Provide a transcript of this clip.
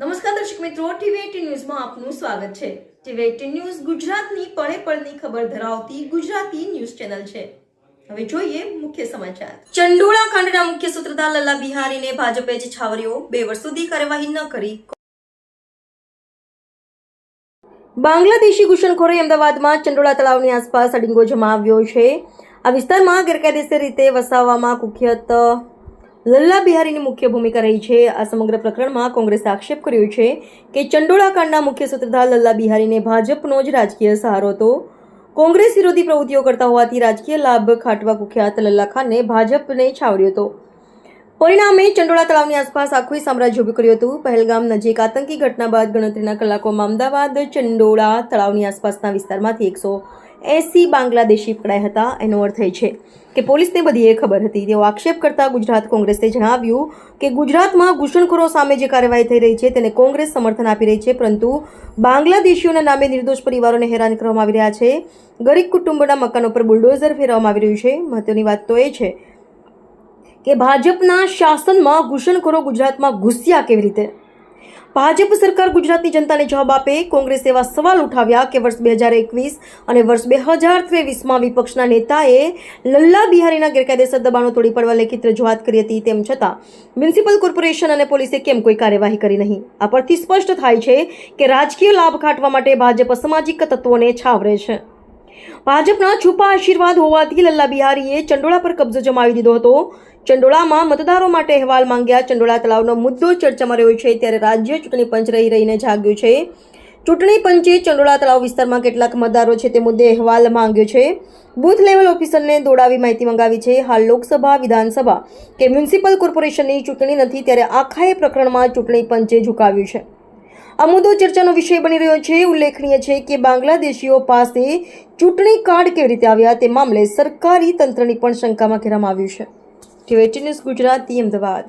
નમસ્કાર દર્શક મિત્રો ટીવી ન્યૂઝમાં આપનું સ્વાગત છે. ટીવી ન્યૂઝ ગુજરાતની પળે પળની ખબર ધરાવતી ગુજરાતી ન્યૂઝ ચેનલ છે. હવે જોઈએ મુખ્ય સમાચાર. ચંડોળા કાંડના મુખ્ય સૂત્રધાર લલ્લા બિહારીને ભાજપે જ છાવર્યો બે વર્ષ સુધી કાર્યવાહી ન કરી. બાંગ્લાદેશી ઘૂસણખોરોએ અમદાવાદમાં ચંડોળા તળાવની આસપાસ અડિંગો જમાવ્યો છે. આ વિસ્તારમાં ગેરકાયદેસર રીતે વસાવવામાં કુખ્યાત લલ્લા બિહારીની મુખ્ય ભૂમિકા રહી છે. આ સમગ્ર પ્રકરણમાં કોંગ્રેસે આક્ષેપ કર્યો છે કે ચંડોળા કાંડના મુખ્ય સૂત્રધાર લલ્લા બિહારીને ભાજપનો જ રાજકીય સહારો હતો. કોંગ્રેસ વિરોધી પ્રવૃત્તિઓ કરતા હોવાથી રાજકીય લાભ ખાટવા કુખ્યાત લલ્લા ખાનને ભાજપને છાવર્યો હતો. પરિણામે ચંડોળા તળાવની આસપાસ આખું સામ્રાજ્ય ઉભું કર્યું હતું. પહેલગામ નજીક આતંકી ઘટના બાદ ગણતરીના કલાકોમાં અમદાવાદ, ચંડોળા તળાવની આસપાસના વિસ્તારમાંથી એકસો એસી બાંગ્લાદેશી પકડાયા હતા. એનો અર્થ એ છે કે પોલીસને બધી એ ખબર હતી. તેઓ આક્ષેપ કરતા ગુજરાત કોંગ્રેસે જણાવ્યું કે ગુજરાતમાં ઘૂસણખોરો સામે જે કાર્યવાહી થઈ રહી છે તેને કોંગ્રેસ સમર્થન આપી રહી છે, પરંતુ બાંગ્લાદેશીઓના નામે નિર્દોષ પરિવારોને હેરાન કરવામાં આવી રહ્યા છે. ગરીબ કુટુંબોના મકાનો પર બુલડોઝર ફેરવવામાં આવી રહ્યું છે. મહત્વની વાત તો એ છે કે ભાજપના શાસનમાં ઘૂસણખોરો ગુજરાતમાં ઘૂસ્યા કેવી રીતે? ભાજપ સરકાર ગુજરાતની જનતાને જવાબ આપે, કોંગ્રેસ એવા સવાલ ઉઠાવ્યા કે વર્ષ બે હજાર એકવીસ અને વર્ષ બે હજાર ત્રેવીસમાં વિપક્ષના નેતાએ લલ્લા બિહારીના ગેરકાયદેસર દબાણો તોડી પડવા લેખિત રજૂઆત કરી હતી તેમ છતાં મ્યુનિસિપલ કોર્પોરેશન અને પોલીસે કેમ કોઈ કાર્યવાહી કરી નહીં? આ પરથી સ્પષ્ટ થાય છે કે રાજકીય લાભ ખાટવા માટે ભાજપ અસામાજિક તત્વોને છાવરે છે. ભાજપના છુપા આશીર્વાદ હોવાથી લલ્લા બિહારીએ ચંડોળા પર કબજો જમાવી દીધો હતો. ચંડોળામાં મતદારો માટે અહેવાલ માંગ્યા. ચંડોળા તળાવનો મુદ્દો ચર્ચામાં રહ્યો છે. ત્યારે રાજ્ય ચૂંટણી પંચ રહી રહીને જાગ્યું છે. ચૂંટણી પંચે ચંડોળા તળાવ વિસ્તારમાં કેટલાક મતદારો છે તે મુદ્દે અહેવાલ માંગ્યો છે. બૂથ લેવલ ઓફિસરને દોડાવી માહિતી મંગાવી છે. હાલ લોકસભા, વિધાનસભા કે મ્યુનિસિપલ કોર્પોરેશનની ચૂંટણી નથી. ત્યારે આખાએ પ્રકરણમાં ચૂંટણી પંચે ઝુકાવ્યું છે. આ મુદ્દો ચર્ચાનો વિષય બની રહ્યો છે. ઉલ્લેખનીય છે કે બાંગ્લાદેશીઓ પાસે ચૂંટણી કાર્ડ કેવી રીતે આવ્યા તે મામલે સરકારી તંત્રની પણ શંકામાં ઘેરામાં આવ્યું છે. TV news Gujarati Ahmedabad